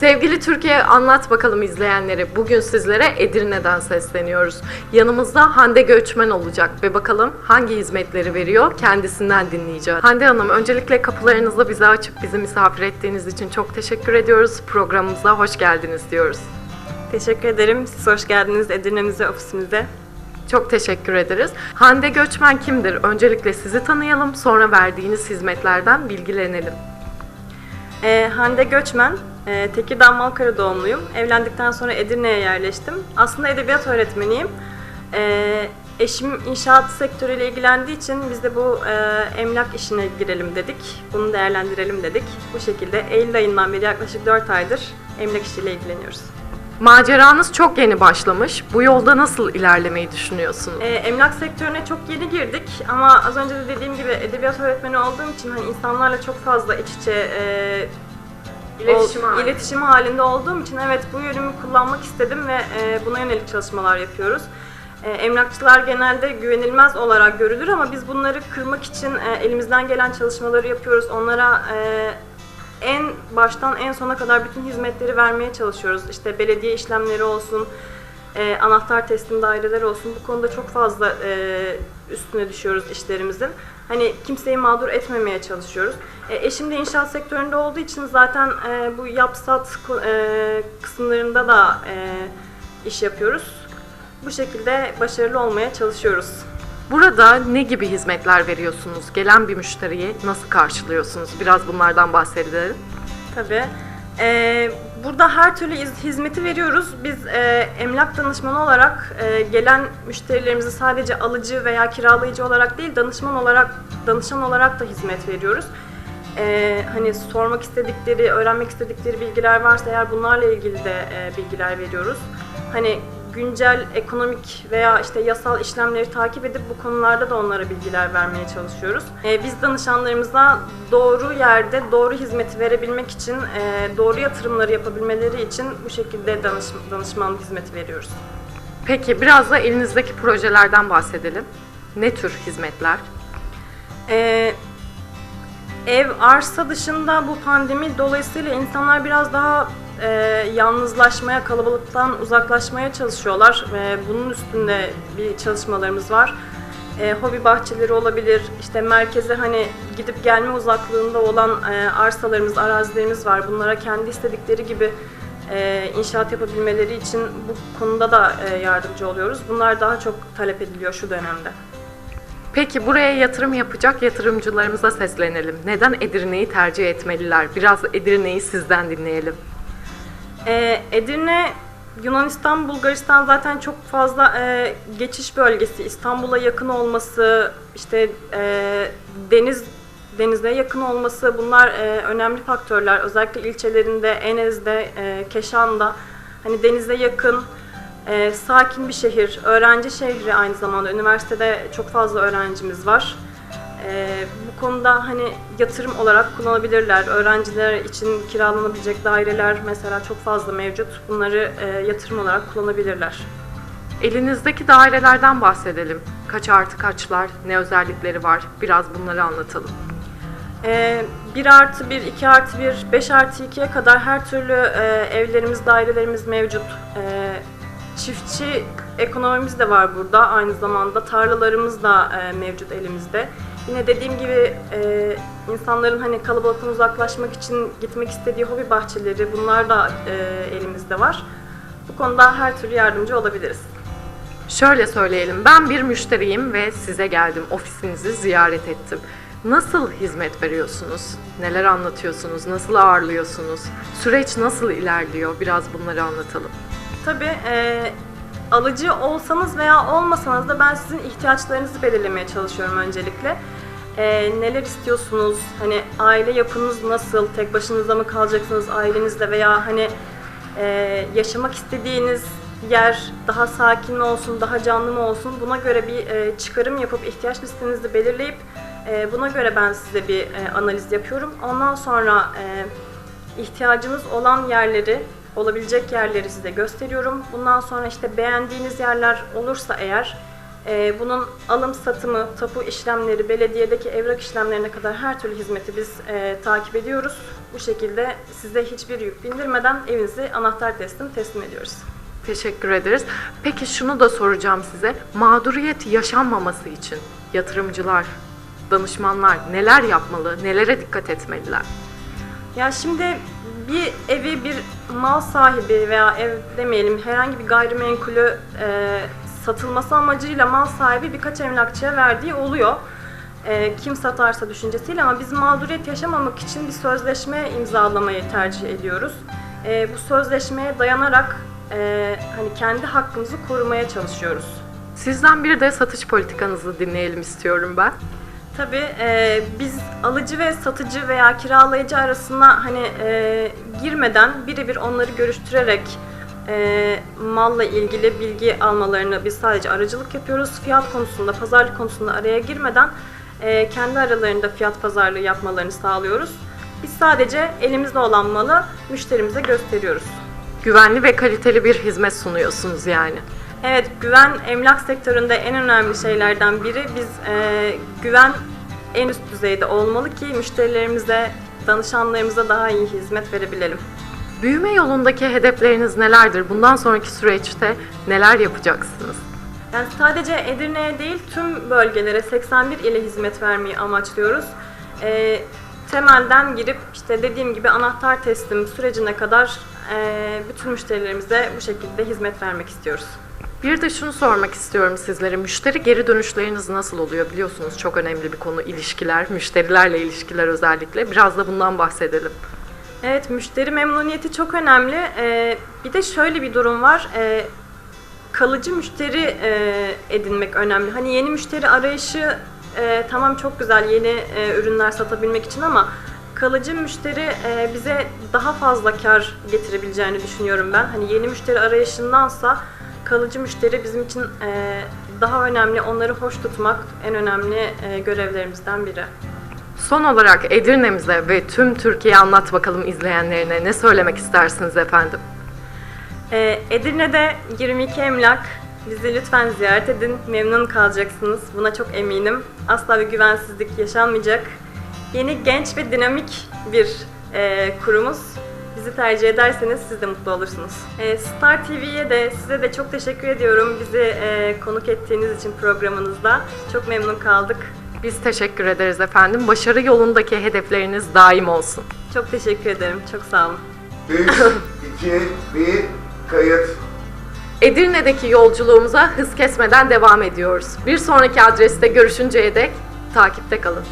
Sevgili Türkiye anlat bakalım izleyenlere. Bugün sizlere Edirne'den sesleniyoruz. Yanımızda Hande Göçmen olacak ve bakalım hangi hizmetleri veriyor kendisinden dinleyeceğiz. Hande Hanım öncelikle kapılarınızı bize açıp bizi misafir ettiğiniz için çok teşekkür ediyoruz. Programımıza hoş geldiniz diyoruz. Teşekkür ederim. Siz hoş geldiniz Edirne'mize, ofisimize. Çok teşekkür ederiz. Hande Göçmen kimdir? Öncelikle sizi tanıyalım, sonra verdiğiniz hizmetlerden bilgilenelim. Ee, Hande Göçmen, e, Tekirdağ Malkara doğumluyum. Evlendikten sonra Edirne'ye yerleştim. Aslında edebiyat öğretmeniyim. Ee, eşim inşaat sektörüyle ilgilendiği için biz de bu e, emlak işine girelim dedik. Bunu değerlendirelim dedik. Bu şekilde Eylül ayından beri yaklaşık 4 aydır emlak işiyle ilgileniyoruz. Maceranız çok yeni başlamış. Bu yolda nasıl ilerlemeyi düşünüyorsunuz? E, emlak sektörüne çok yeni girdik ama az önce de dediğim gibi edebiyat öğretmeni olduğum için hani insanlarla çok fazla iç içe e, İletişim ol- halinde. iletişim halinde olduğum için evet bu yönümü kullanmak istedim ve e, buna yönelik çalışmalar yapıyoruz. E, emlakçılar genelde güvenilmez olarak görülür ama biz bunları kırmak için e, elimizden gelen çalışmaları yapıyoruz. Onlara e, en baştan en sona kadar bütün hizmetleri vermeye çalışıyoruz. İşte belediye işlemleri olsun, e, anahtar teslim daireleri olsun. Bu konuda çok fazla e, üstüne düşüyoruz işlerimizin. Hani kimseyi mağdur etmemeye çalışıyoruz. E, eşim de inşaat sektöründe olduğu için zaten e, bu yapsat e, kısımlarında da e, iş yapıyoruz. Bu şekilde başarılı olmaya çalışıyoruz. Burada ne gibi hizmetler veriyorsunuz? Gelen bir müşteriyi nasıl karşılıyorsunuz? Biraz bunlardan bahsedelim. Tabii. Ee, burada her türlü iz- hizmeti veriyoruz. Biz e, emlak danışmanı olarak e, gelen müşterilerimizi sadece alıcı veya kiralayıcı olarak değil, danışman olarak danışan olarak da hizmet veriyoruz. Ee, hani sormak istedikleri, öğrenmek istedikleri bilgiler varsa eğer bunlarla ilgili de e, bilgiler veriyoruz. Hani güncel ekonomik veya işte yasal işlemleri takip edip bu konularda da onlara bilgiler vermeye çalışıyoruz. Ee, biz danışanlarımıza doğru yerde doğru hizmeti verebilmek için, e, doğru yatırımları yapabilmeleri için bu şekilde danış, danışmanlık hizmeti veriyoruz. Peki biraz da elinizdeki projelerden bahsedelim. Ne tür hizmetler? Ee, ev, arsa dışında bu pandemi dolayısıyla insanlar biraz daha e, yalnızlaşmaya, kalabalıktan uzaklaşmaya çalışıyorlar. E, bunun üstünde bir çalışmalarımız var. E, hobi bahçeleri olabilir, işte merkeze hani gidip gelme uzaklığında olan e, arsalarımız, arazilerimiz var. Bunlara kendi istedikleri gibi e, inşaat yapabilmeleri için bu konuda da e, yardımcı oluyoruz. Bunlar daha çok talep ediliyor şu dönemde. Peki buraya yatırım yapacak yatırımcılarımıza seslenelim. Neden Edirne'yi tercih etmeliler? Biraz Edirne'yi sizden dinleyelim. Ee, Edirne, Yunanistan, Bulgaristan zaten çok fazla e, geçiş bölgesi. İstanbul'a yakın olması, işte e, deniz denize yakın olması bunlar e, önemli faktörler. Özellikle ilçelerinde, Enez'de, e, Keşan'da hani denize yakın, e, sakin bir şehir, öğrenci şehri aynı zamanda. Üniversitede çok fazla öğrencimiz var. Ee, bu konuda hani yatırım olarak kullanabilirler. Öğrenciler için kiralanabilecek daireler mesela çok fazla mevcut. Bunları e, yatırım olarak kullanabilirler. Elinizdeki dairelerden bahsedelim. Kaç artı kaçlar, ne özellikleri var? Biraz bunları anlatalım. Ee, 1 artı 1, 2 artı 1, 5 artı 2'ye kadar her türlü e, evlerimiz, dairelerimiz mevcut. Ee, çiftçi ekonomimiz de var burada. Aynı zamanda tarlalarımız da e, mevcut elimizde. Yine dediğim gibi e, insanların hani kalabalıktan uzaklaşmak için gitmek istediği hobi bahçeleri bunlar da e, elimizde var. Bu konuda her türlü yardımcı olabiliriz. Şöyle söyleyelim, ben bir müşteriyim ve size geldim, ofisinizi ziyaret ettim. Nasıl hizmet veriyorsunuz? Neler anlatıyorsunuz? Nasıl ağırlıyorsunuz? Süreç nasıl ilerliyor? Biraz bunları anlatalım. Tabii e, alıcı olsanız veya olmasanız da ben sizin ihtiyaçlarınızı belirlemeye çalışıyorum öncelikle. E, neler istiyorsunuz? Hani aile yapınız nasıl? Tek başınıza mı kalacaksınız ailenizle veya hani e, yaşamak istediğiniz yer daha sakin mi olsun, daha canlı mı olsun? Buna göre bir e, çıkarım yapıp ihtiyaç listenizi belirleyip e, buna göre ben size bir e, analiz yapıyorum. Ondan sonra e, ihtiyacınız olan yerleri, olabilecek yerleri size gösteriyorum. Bundan sonra işte beğendiğiniz yerler olursa eğer E, bunun alım satımı, tapu işlemleri, belediyedeki evrak işlemlerine kadar her türlü hizmeti biz e, takip ediyoruz. Bu şekilde size hiçbir yük bindirmeden evinizi anahtar teslim teslim ediyoruz. Teşekkür ederiz. Peki şunu da soracağım size. Mağduriyet yaşanmaması için yatırımcılar, danışmanlar neler yapmalı, nelere dikkat etmeliler? Ya şimdi bir evi bir mal sahibi veya ev demeyelim herhangi bir gayrimenkulü e, satılması amacıyla mal sahibi birkaç emlakçıya verdiği oluyor. E, kim satarsa düşüncesiyle ama biz mağduriyet yaşamamak için bir sözleşme imzalamayı tercih ediyoruz. E, bu sözleşmeye dayanarak e, hani kendi hakkımızı korumaya çalışıyoruz. Sizden bir de satış politikanızı dinleyelim istiyorum ben. Tabii e, biz alıcı ve satıcı veya kiralayıcı arasına hani e, girmeden birebir onları görüştürerek e, malla ilgili bilgi almalarını biz sadece aracılık yapıyoruz. Fiyat konusunda, pazarlık konusunda araya girmeden e, kendi aralarında fiyat pazarlığı yapmalarını sağlıyoruz. Biz sadece elimizde olan malı müşterimize gösteriyoruz. Güvenli ve kaliteli bir hizmet sunuyorsunuz yani. Evet, güven emlak sektöründe en önemli şeylerden biri. Biz e, güven en üst düzeyde olmalı ki müşterilerimize, danışanlarımıza daha iyi hizmet verebilelim. Büyüme yolundaki hedefleriniz nelerdir? Bundan sonraki süreçte neler yapacaksınız? Yani sadece Edirne'ye değil tüm bölgelere 81 ile hizmet vermeyi amaçlıyoruz. E, temelden girip işte dediğim gibi anahtar teslim sürecine kadar e, bütün müşterilerimize bu şekilde hizmet vermek istiyoruz. Bir de şunu sormak istiyorum sizlere. Müşteri geri dönüşleriniz nasıl oluyor? Biliyorsunuz çok önemli bir konu ilişkiler, müşterilerle ilişkiler özellikle. Biraz da bundan bahsedelim. Evet, müşteri memnuniyeti çok önemli. Ee, bir de şöyle bir durum var. Ee, kalıcı müşteri e, edinmek önemli. Hani yeni müşteri arayışı e, tamam çok güzel yeni e, ürünler satabilmek için ama kalıcı müşteri e, bize daha fazla kar getirebileceğini düşünüyorum ben. Hani yeni müşteri arayışındansa kalıcı müşteri bizim için e, daha önemli. Onları hoş tutmak en önemli e, görevlerimizden biri. Son olarak Edirne'mize ve tüm Türkiye'ye anlat bakalım izleyenlerine. Ne söylemek istersiniz efendim? Ee, Edirne'de 22 emlak. Bizi lütfen ziyaret edin. Memnun kalacaksınız. Buna çok eminim. Asla bir güvensizlik yaşanmayacak. Yeni, genç ve dinamik bir e, kurumuz. Bizi tercih ederseniz siz de mutlu olursunuz. E, Star TV'ye de size de çok teşekkür ediyorum. Bizi e, konuk ettiğiniz için programınızda. Çok memnun kaldık. Biz teşekkür ederiz efendim. Başarı yolundaki hedefleriniz daim olsun. Çok teşekkür ederim. Çok sağ olun. 3, 2, 1, kayıt. Edirne'deki yolculuğumuza hız kesmeden devam ediyoruz. Bir sonraki adreste görüşünceye dek takipte kalın.